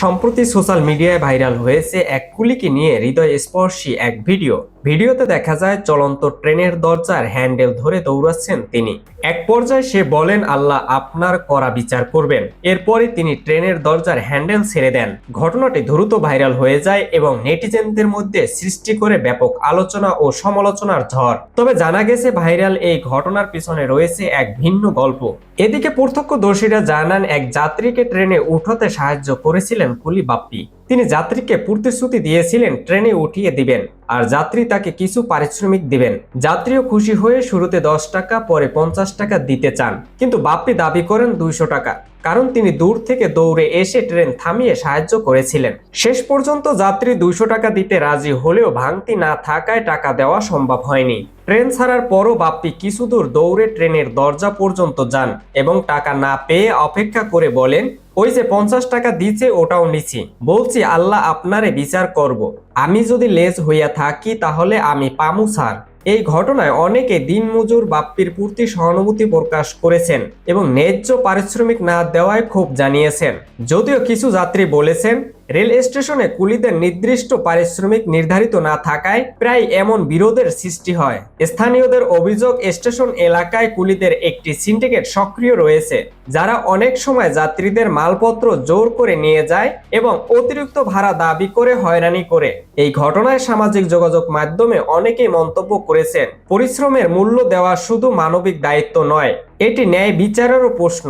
সম্প্রতি সোশ্যাল মিডিয়ায় ভাইরাল হয়েছে এক কুলিকে নিয়ে হৃদয় স্পর্শী এক ভিডিও। ভিডিওতে দেখা যায় চলন্ত ট্রেনের দরজার হ্যান্ডেল ধরে দৌড়াচ্ছেন তিনি। এক পর্যায়ে সে বলেন, আল্লাহ আপনার করা বিচার করবেন। এরপরে তিনি ট্রেনের দরজার হ্যান্ডেল ছেড়ে দেন। ঘটনাটি দ্রুত ভাইরাল হয়ে যায় এবং নেটিজেনদের মধ্যে সৃষ্টি করে ব্যাপক আলোচনা ও সমালোচনার ঝড়। তবে জানা গেছে, ভাইরাল এই ঘটনার পিছনে রয়েছে এক ভিন্ন গল্প। এদিকে প্রত্যক্ষদর্শীরা জানান, এক যাত্রীকে ট্রেনে উঠাতে সাহায্য করেছিলেন কুলি বাপ্পি। তিনি যাত্রীকে প্রতিশ্রুতি দিয়েছিলেন, ট্রেনে উঠিয়ে দিবেন, আর যাত্রী তাকে কিছু পারিশ্রমিক দিবেন। যাত্রীও খুশি হয়ে শুরুতে দশ টাকা, পরে পঞ্চাশ টাকা দিতে চান, কিন্তু বাপ্পি দাবি করেন দুইশো টাকা। কারণ তিনি দূর থেকে দৌড়ে এসে ট্রেন থামিয়ে সাহায্য করেছিলেন। শেষ পর্যন্ত যাত্রী দুইশো টাকা দিতে রাজি হলেও ভাঙতি না থাকায় টাকা দেওয়া সম্ভব হয়নি। ট্রেন ছাড়ার পরও বাপ্পি কিছু দূর দৌড়ে ট্রেনের দরজা পর্যন্ত যান এবং টাকা না পেয়ে অপেক্ষা করে বলেন, ওই যে পঞ্চাশ টাকা দিচ্ছে ওটাও নিছি বলছি, আল্লাহ আপনারে বিচার করব। আমি যদি লেজ হইয়া থাকি তাহলে আমি পামু, স্যার। এই ঘটনায় অনেকে দিনমজুর বাপ্পির পূর্তি সহানুভূতি প্রকাশ করেছেন এবং ন্যায্য পারিশ্রমিক না দেওয়ায় ক্ষোভ জানিয়েছেন। যদিও কিছু যাত্রী বলেছেন রেল স্টেশনে কুলিদের নির্দিষ্ট পারিশ্রমিক নির্ধারিত না থাকায় প্রায় এমন বিরোধের সৃষ্টি হয়। স্থানীয়দের অভিযোগ, স্টেশন এলাকায় কুলিদের একটি সিন্ডিকেট সক্রিয় রয়েছে, যারা অনেক সময় যাত্রীদের মালপত্র জোর করে নিয়ে যায় এবং অতিরিক্ত ভাড়া দাবি করে হয়রানি করে। এই ঘটনায় সামাজিক যোগাযোগ মাধ্যমে অনেকেই মন্তব্য করেছেন, পরিশ্রমের মূল্য দেওয়া শুধু মানবিক দায়িত্ব নয়, এটি ন্যায় বিচারেরও প্রশ্ন।